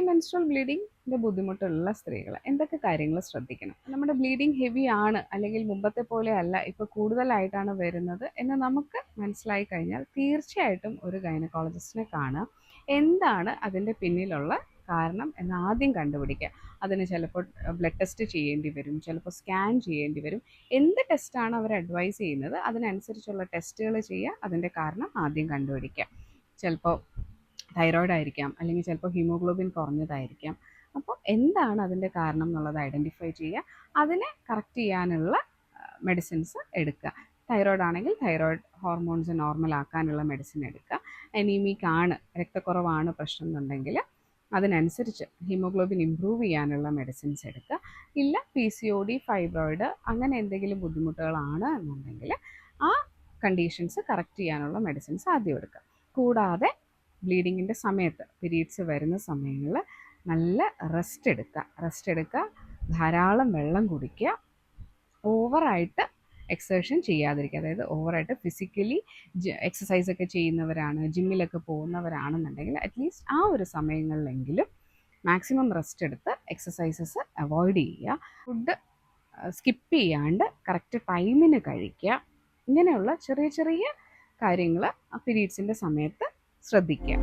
Menstrual ബ്ലീഡിങ്ങിന്റെ ബുദ്ധിമുട്ടുള്ള സ്ത്രീകൾ എന്തൊക്കെ കാര്യങ്ങൾ ശ്രദ്ധിക്കണം? നമ്മുടെ ബ്ലീഡിങ് ഹെവി ആണ് അല്ലെങ്കിൽ മുമ്പത്തെ പോലെ അല്ല ഇപ്പോൾ കൂടുതലായിട്ടാണ് വരുന്നത് എന്ന് നമുക്ക് മനസ്സിലായി കഴിഞ്ഞാൽ തീർച്ചയായിട്ടും ഒരു ഗൈനക്കോളജിസ്റ്റിനെ കാണുക. എന്താണ് അതിന്റെ പിന്നിലുള്ള കാരണം എന്ന് ആദ്യം കണ്ടുപിടിക്കുക. അതിന് ചിലപ്പോൾ ബ്ലഡ് ടെസ്റ്റ് ചെയ്യേണ്ടി വരും ചിലപ്പോൾ സ്കാൻ ചെയ്യേണ്ടി വരും. എന്ത് ടെസ്റ്റാണ് അവർ അഡ്വൈസ് ചെയ്യുന്നത്? അതിനനുസരിച്ചുള്ള ടെസ്റ്റുകൾ ചെയ്യുക. അതിന്റെ കാരണം ആദ്യം കണ്ടുപിടിക്കുക. ചിലപ്പോൾ തൈറോയ്ഡ് ആയിരിക്കാം അല്ലെങ്കിൽ ചിലപ്പോൾ ഹീമോഗ്ലോബിൻ കുറഞ്ഞതായിരിക്കാം. അപ്പോൾ എന്താണ് അതിന്റെ കാരണം എന്നുള്ളത് ഐഡന്റിഫൈ ചെയ്യുക. അതിനെ കറക്റ്റ് ചെയ്യാനുള്ള മെഡിസിൻസ് എടുക്കുക. തൈറോയ്ഡ് ആണെങ്കിൽ തൈറോയ്ഡ് ഹോർമോൺസ് നോർമൽ ആക്കാനുള്ള മെഡിസിൻ എടുക്കുക. അനീമിക് ആണ് രക്തക്കുറവാണ് പ്രശ്നം എന്നുണ്ടെങ്കിൽ അതിനനുസരിച്ച് ഹീമോഗ്ലോബിൻ ഇമ്പ്രൂവ് ചെയ്യാനുള്ള മെഡിസിൻസ് എടുക്കുക. ഇല്ല P C O D fibroid അങ്ങനെ എന്തെങ്കിലും ബുദ്ധിമുട്ടുകളാണ് എന്നുണ്ടെങ്കിൽ ആ കണ്ടീഷൻസ് കറക്റ്റ് ചെയ്യാനുള്ള മെഡിസിൻസ് ആദ്യം എടുക്കുക. കൂടാതെ ബ്ലീഡിങ്ങിന്റെ സമയത്ത് പീരീഡ്സ് വരുന്ന സമയങ്ങളിൽ നല്ല റെസ്റ്റ് എടുക്കുക. റെസ്റ്റ് എടുക്കുക ധാരാളം വെള്ളം കുടിക്കുക ഓവറായിട്ട് എക്സർഷൻ ചെയ്യാതിരിക്കുക. അതായത് ഓവറായിട്ട് ഫിസിക്കലി എക്സസൈസ് ഒക്കെ ചെയ്യുന്നവരാണ് ജിമ്മിലൊക്കെ പോകുന്നവരാണെന്നുണ്ടെങ്കിൽ അറ്റ്ലീസ്റ്റ് ആ ഒരു സമയങ്ങളിലെങ്കിലും മാക്സിമം റെസ്റ്റ് എടുത്ത് എക്സസൈസസ് അവോയ്ഡ് ചെയ്യുക. ഫുഡ് സ്കിപ്പ് ചെയ്യാണ്ട് കറക്റ്റ് ടൈമിന് കഴിക്കുക. ഇങ്ങനെയുള്ള ചെറിയ ചെറിയ കാര്യങ്ങൾ പീരീഡ്സിന്റെ സമയത്ത് ശ്രദ്ധിക്കുക